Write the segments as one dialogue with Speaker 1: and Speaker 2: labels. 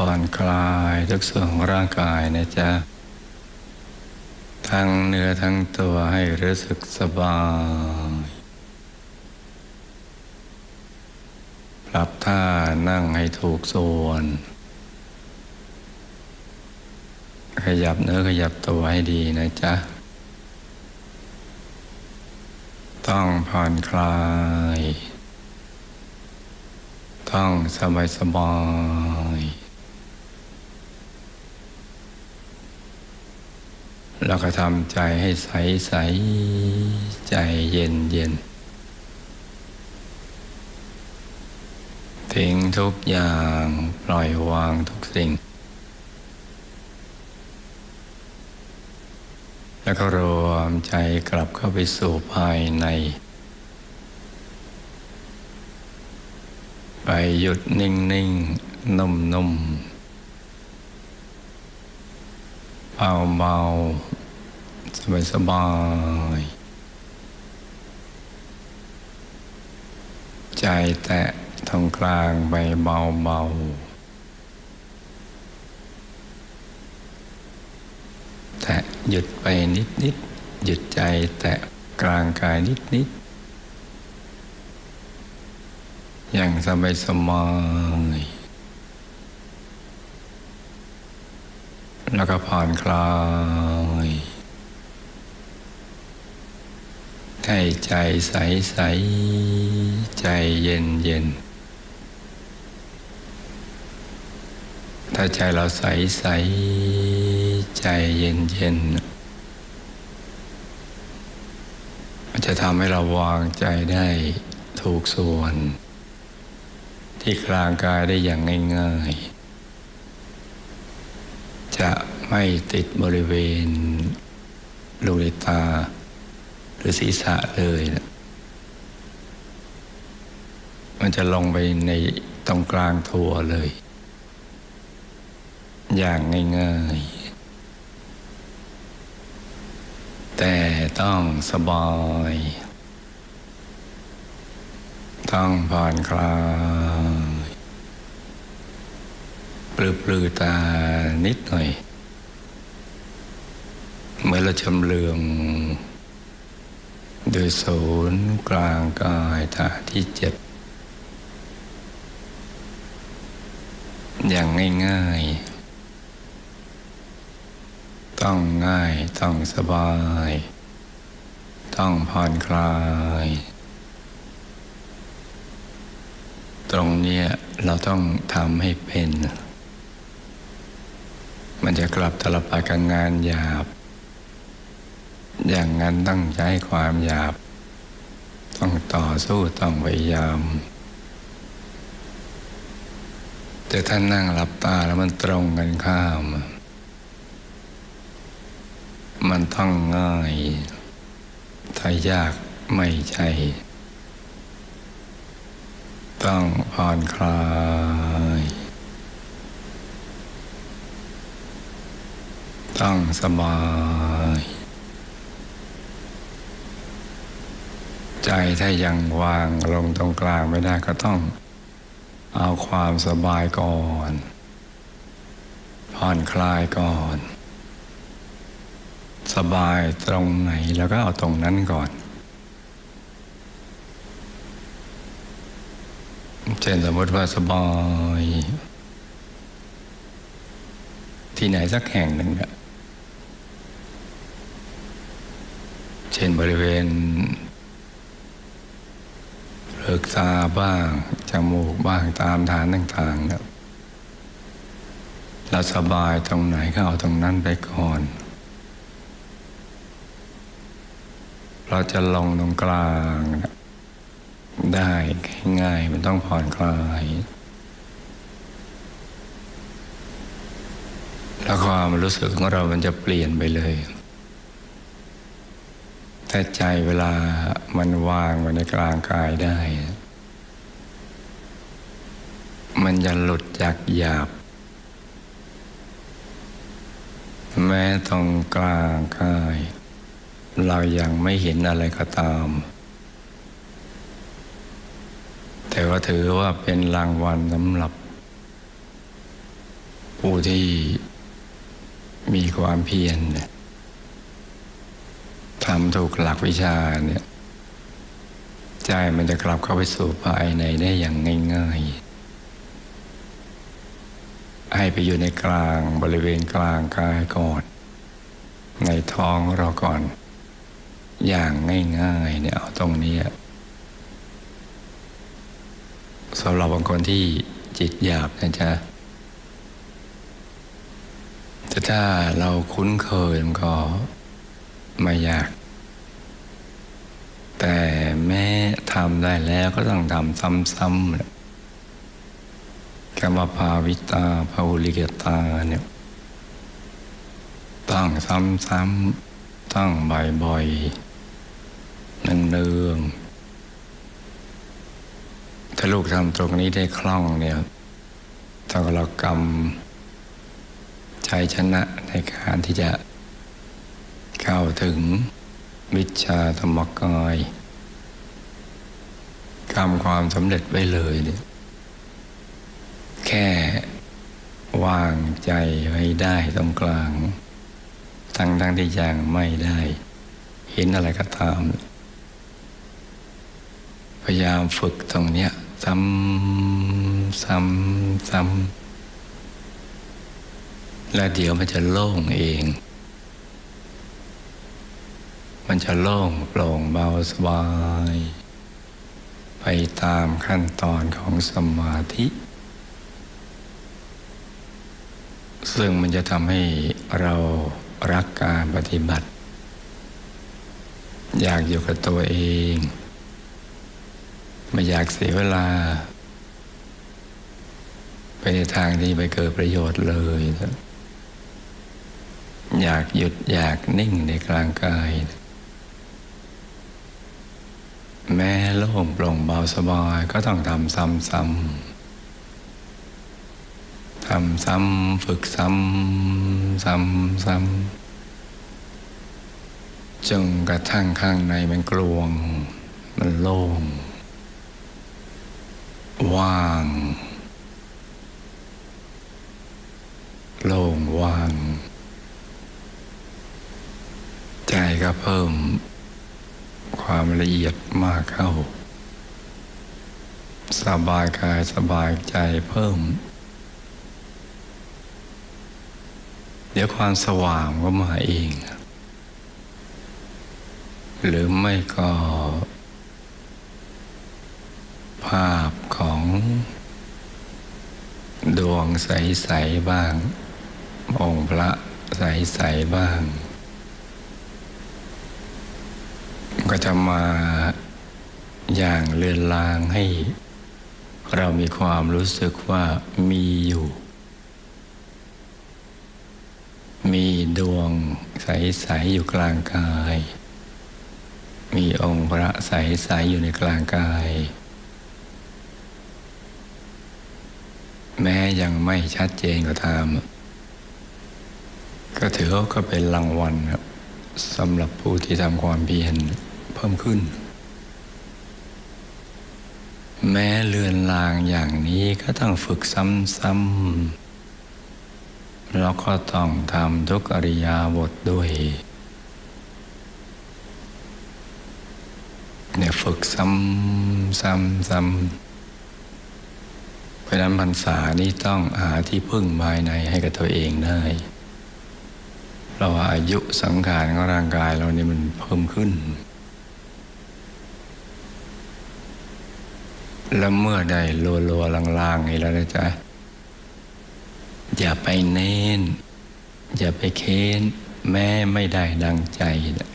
Speaker 1: ผ่อนคลายทุกส่วนของร่างกายนะจ๊ะ ทั้งเนื้อทั้งตัวให้รู้สึกสบาย ปรับท่านั่งให้ถูกส่วน ขยับเนื้อขยับตัวให้ดีนะจ๊ะ ต้องผ่อนคลาย ต้องสบายสบาย ๆแล้วก็ทำใจให้ใสใสใจเย็นเย็นทิ้งทุกอย่างปล่อยวางทุกสิ่ง แล้วก็รวมใจกลับเข้าไปสู่ภายใน ไปหยุดนิ่งนิ่งนุ่มนุ่ม เบาเบาสบายสบาย ใจแตะตรงกลางไปเบาเบาแตะหยุดไปนิดนิดหยุดใจแตะกลางกายนิดนิดอย่างสบายสบาย แล้วก็ผ่อนคลายให้ใจใสใสใจเย็นเย็นถ้าใจเราใสใสใจเย็นเย็นมันจะทำให้เราวางใจได้ถูกส่วน ที่กลางกายได้อย่างง่าย ๆ จะไม่ติดบริเวณลูกในตา หรือศีรษะเลยนะมันจะลงไปในตรงกลางตัวเลย อย่างง่ายๆ แต่ต้องสบาย ต้องผ่อนคลาย ปลือปลือตานิดหน่อย เมื่อเราชำเลืองโดยศูนย์กลางกายฐานที่เจ็ดอย่างง่ายๆ ต้องง่ายต้องสบาย ต้องผ่อนคลาย ตรงเนี้ยเราต้องทำให้เป็น มันจะกลับตลบไปกับงานหยาบ อย่างนั้นต้องใช้ความหยาบ ต้องต่อสู้ต้องพยายาม แต่ท่านนั่งหลับตาแล้วมันตรงกันข้าม มันต้องง่าย ถ้ายากไม่ใช่ ต้องผ่อนคลาย ต้องสบาย ใจถ้ายังวางลงตรงกลางไม่ได้ก็ต้อง เอาความสบายก่อนผ่อนคลายก่อน สบายตรงไหนแล้วก็เอาตรงนั้นก่อน เช่นสมมติว่าสบาย ที่ไหนสักแห่งหนึ่งอะ เช่นบริเวณเลือกตาบ้าง จมูกบ้างตามฐานต่างๆครับ เราสบายตรงไหนก็เอาตรงนั้นไปก่อน เราจะลองตรงกลางได้ง่ายมันต้องผ่อนคลายแล้วความรู้สึกของเรามันจะเปลี่ยนไปเลย แต่ใจเวลามันวางไว้ในกลางกายได้ มันจะหลุดจากหยาบ แม้ตรงกลางกาย เรายังไม่เห็นอะไรก็ตาม แต่ว่าถือว่าเป็นรางวัลสำหรับ ผู้ที่มีความเพียรเนี่ย ทำถูกหลักวิชาเนี่ยใจมันจะกลับเข้าไปสู่ภายในได้อย่างง่ายๆ ให้ไปอยู่ในกลางบริเวณกลางกายก่อน ในท้องเราก่อน อย่างง่ายๆเนี่ยเอาตรงนี้สำหรับบางคนที่จิตหยาบนะจ๊ะแต่ถ้าเราคุ้นเคยมันก็ไม่ยาก แต่แม้ทำได้แล้วก็ต้องทำซ้ำๆกรรมภาวิตาภาวุลิกตาเนี่ยต้องซ้ำๆต้องบ่อยๆเนืองๆถ้าลูกทำตรงนี้ได้คล่องเนี่ยถ้าเรากรรมชัยชนะในการที่จะเข้าถึง วิชาธรรมกายทำความสำเร็จไว้เลยเนี่ยแค่วางใจไว้ได้ตรงกลาง ทั้งทั้งที่ยังไม่ได้ เห็นอะไรก็ตาม พยายามฝึกตรงเนี้ยซ้ำซ้ำซ้ำแล้วเดี๋ยวมันจะโล่งเอง มันจะโล่งโปร่งเบาสบาย ไปตามขั้นตอนของสมาธิ ซึ่งมันจะทำให้เรารักการปฏิบัติ อยากอยู่กับตัวเอง ไม่อยากเสียเวลา ไปในทางที่ไม่เกิดประโยชน์เลยอยากหยุดอยากนิ่งในกลางกาย แม้โล่งโปร่งเบาสบายก็ต้องทำซ้ำๆทำซ้ำฝึกซ้ำซ้ำซ้ำจนกระทั่งข้างในมันกลวง มันโล่ง ว่าง โล่งว่าง ใจก็เพิ่ม ความละเอียดมากเข้า สบายกายสบายใจเพิ่ม เดี๋ยวความสว่างก็มาเอง หรือไม่ก็ ภาพของดวงใส ๆ บ้าง องค์พระใส ๆ บ้าง ก็จะมาอย่างเลือนลางให้ เรามีความรู้สึกว่ามีอยู่ มีดวงใส ๆ อยู่กลางกาย มีองค์พระใส ๆ อยู่ในกลางกาย แม้ยังไม่ชัดเจนก็ตาม ก็ถือว่าก็เป็นรางวัลครับสำหรับผู้ที่ทำความเพียร เพิ่มขึ้น แม้เลือนลางอย่างนี้ก็ต้องฝึกซ้ำๆแล้วก็ต้องทำทุกอริยาบทด้วยเนี่ยฝึกซ้ำซ้ำซ้ำเพราะนั้นพรรษานี้ต้องหาที่พึ่งภายในให้กับตัวเองได้เพราะว่าอายุสังขารของร่างกายเรานี่มันเพิ่มขึ้น แล้วเมื่อได้ลัวลัวๆลางๆนี่แล้วนะจ๊ะ อย่าไปเน้น อย่าไปเค้น แม้ไม่ได้ดังใจนะ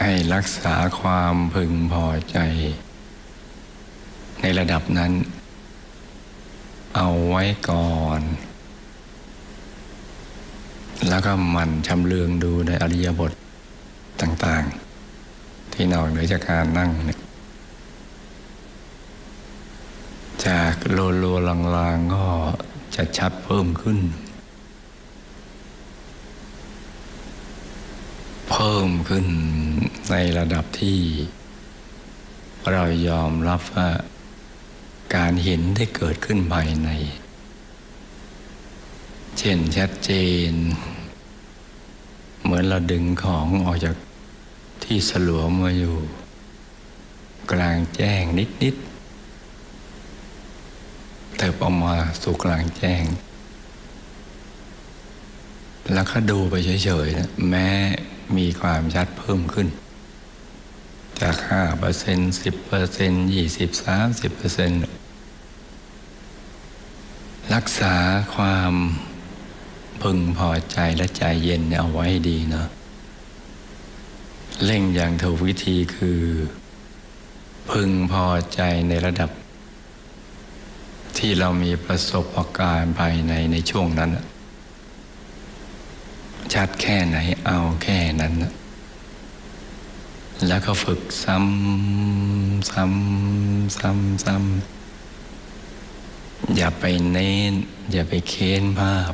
Speaker 1: ให้รักษาความพึงพอใจ ในระดับนั้น เอาไว้ก่อน แล้วก็มันชำเลืองดูในอริยบทต่าง ๆ ที่นอกเหนือจากการนั่งเนี่ยจาก โลโลลางๆก็จะชัดเพิ่มขึ้น เพิ่มขึ้นในระดับที่ เรายอมรับว่าการเห็นได้เกิดขึ้นภายใน เช่นชัดเจน เหมือนเราดึงของออกจากที่สลัวมาอยู่ กลางแจ้งนิดๆ เติบออกมาสู่กลางแจ้ง แล้วก็ดูไปเฉยๆนะแม้มีความชัดเพิ่มขึ้น จากห้าเปอร์เซ็นต์สิบเปอร์เซ็นต์ยี่สิบสามสิบเปอร์เซ็นต์รักษาความพึงพอใจและใจเย็นเอาไว้ดีเนาะเล่งอย่างถูกวิธีคือ พึงพอใจในระดับ ที่เรามีประสบการณ์ภายในในช่วงนั้น ชัดแค่ไหนเอาแค่นั้น แล้วก็ฝึกซ้ำซ้ำซ้ำซ้ำอย่าไปเน้น อย่าไปเค้นภาพ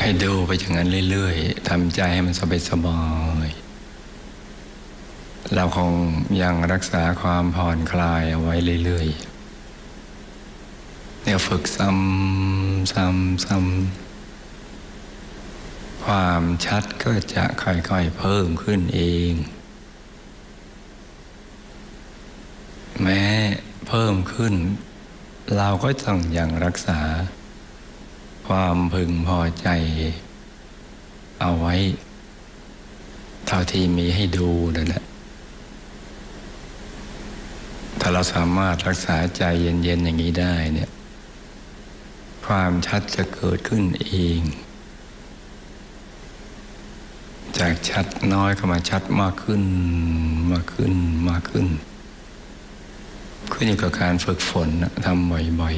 Speaker 1: ให้ดูไปอย่างนั้นเรื่อยๆทำใจให้มันสบายๆ เราคงยังรักษาความผ่อนคลายเอาไว้เรื่อยๆเนี่ยฝึกซ้ำซ้ำซ้ำความชัดก็จะค่อยๆเพิ่มขึ้นเอง แม้เพิ่มขึ้น เราก็ต้องยังรักษา ความพึงพอใจ เอาไว้ เท่าที่มีให้ดูนั่นแหละ ถ้าเราสามารถรักษาใจเย็นๆอย่างนี้ได้เนี่ย ความชัดจะเกิดขึ้นเอง จากชัดน้อยก็มาชัดมากขึ้น มากขึ้นมากขึ้น ขึ้นอยู่กับการฝึกฝนทำบ่อย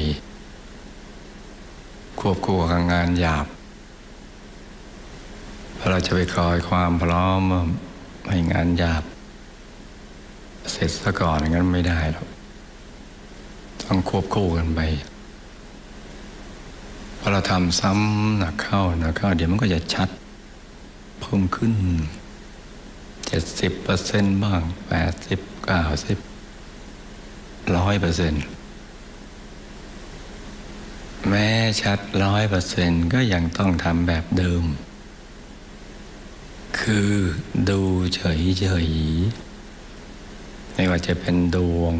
Speaker 1: ๆ ควบคู่กับงานหยาบเราจะไปคอยความพร้อมให้งานหยาบ เสร็จซะก่อนงั้นไม่ได้หรอกต้องควบคู่กันไปพอเราทำซ้ำหนักเข้าหนักเข้า เดี๋ยวมันก็จะชัด เพิ่มขึ้นเจ็ดสิบเปอร์เซ็นต์บ้างแปดสิบเก้าสิบร้อยเปอร์เซ็นต์แม้ชัดร้อยเปอร์เซ็นต์ก็ยังต้องทำแบบเดิม คือดูเฉยๆ ไม่ว่าจะเป็นดวง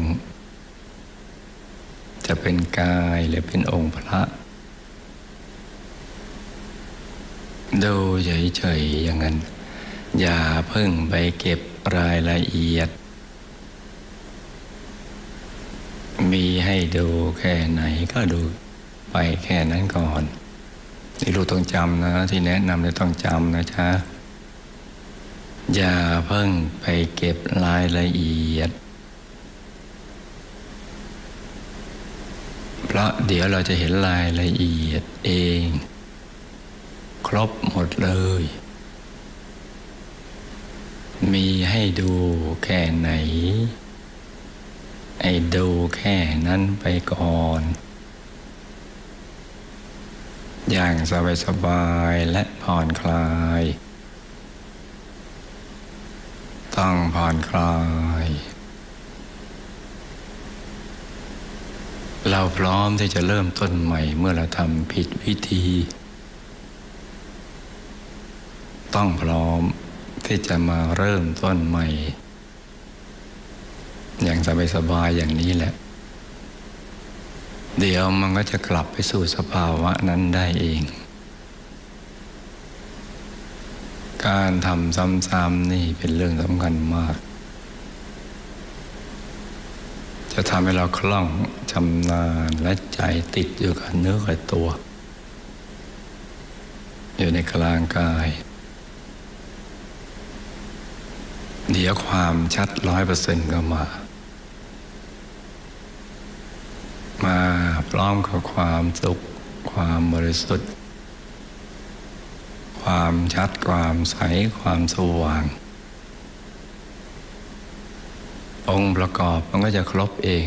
Speaker 1: จะเป็นกายหรือเป็นองค์พระ ดูเฉยๆอย่างนั้น อย่าเพิ่งไปเก็บรายละเอียด มีให้ดูแค่ไหนก็ดูไปแค่นั้นก่อน ที่รู้ต้องจำนะ ที่แนะนำเลยต้องจำนะจ๊ะ อย่าเพิ่งไปเก็บรายละเอียด เพราะเดี๋ยวเราจะเห็นรายละเอียดเอง ครบหมดเลย มีให้ดูแค่ไหน ไอ้ดูแค่นั้นไปก่อน อย่างสบายสบายๆและผ่อนคลาย ต้องผ่อนคลาย เราพร้อมที่จะเริ่มต้นใหม่เมื่อเราทำผิดวิธี ต้องพร้อมที่จะมาเริ่มต้นใหม่ อย่างสบายๆอย่างนี้แหละ เดี๋ยวมันก็จะกลับไปสู่สภาวะนั้นได้เอง การทำซ้ำๆนี่เป็นเรื่องสำคัญมาก จะทำให้เราคล่องชำนาญและใจติดอยู่กับเนื้อกับตัว อยู่ในกลางกาย เดี๋ยวความชัดร้อยเปอร์เซ็นต์ก็มา มาพร้อมกับความสุขความบริสุทธิ์ ความชัดความใสความสว่าง องค์ประกอบมันก็จะครบเอง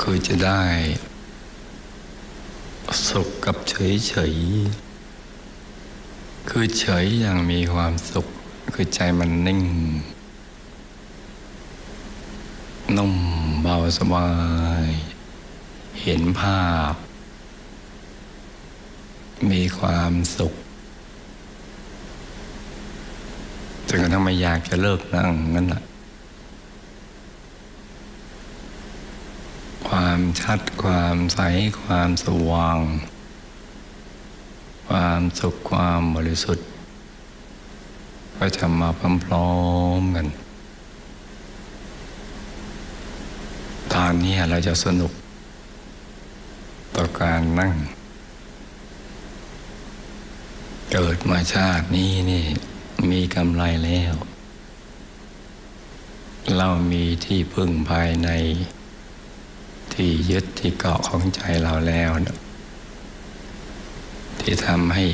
Speaker 1: คือจะได้ สุขกับเฉยเฉยๆคือเฉยอย่างมีความสุข คือใจมันนิ่ง นุ่มเบาสบาย เห็นภาพ มีความสุขจนกระทั่งไม่อยากจะเลิกนั่งนั่นแหละความชัดความใสความสว่าง ความสุขความบริสุทธิ์ ก็จะมาพร้อมๆกันตอนนี้เราจะสนุกต่อการนั่ง เกิดมาชาตินี้นี่ มีกำไรแล้ว เรามีที่พึ่งภายใน ที่ยึดที่เกาะของใจเราแล้วนะที่ทำให้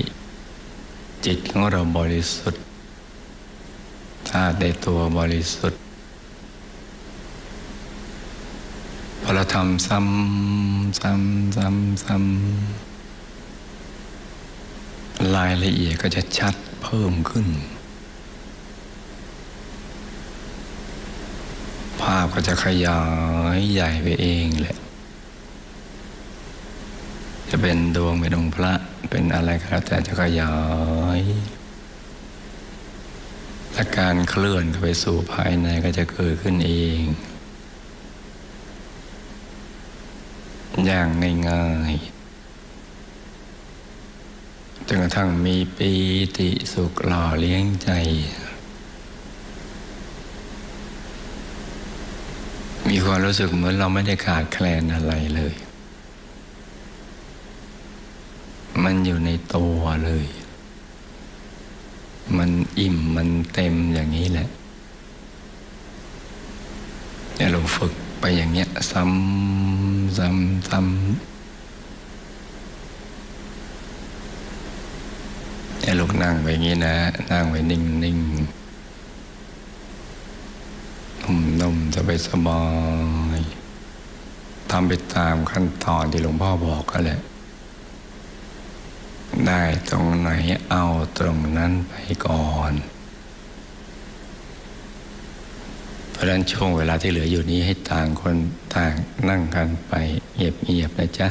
Speaker 1: จิตของเราบริสุทธิ์ธาตุในตัวบริสุทธิ์พอเราทำซ้ำซ้ำซ้ำซ้ำ รายละเอียดก็จะชัดเพิ่มขึ้น ภาพก็จะขยายใหญ่ไปเองแหละ จะเป็นดวงเป็นองค์พระเป็นอะไรก็แล้วแต่จะขยายและการเคลื่อนเข้าไปสู่ภายในก็จะเกิดขึ้นเอง อย่างง่ายๆ จนกระทั่งมีปีติสุขหล่อเลี้ยงใจ มีความรู้สึกเหมือนเราไม่ได้ขาดแคลนอะไรเลย มันอยู่ในตัวเลย มันอิ่มมันเต็มอย่างนี้แหละเราฝึกไปอย่างเงี้ยซ้ำซ้ำซ้ำ เนี่ยลูกนั่งไปงี้นะ นั่งไปนิ่งนิ่งนุ่มนุ่มสบายสบายทำไปตามขั้นตอนที่หลวงพ่อบอกก็แหละ ได้ตรงไหนเอาตรงนั้นไปก่อนเพราะฉะนั้นช่วงเวลาที่เหลืออยู่นี้ให้ต่างคนต่างนั่งกันไปเงียบๆนะจ๊ะ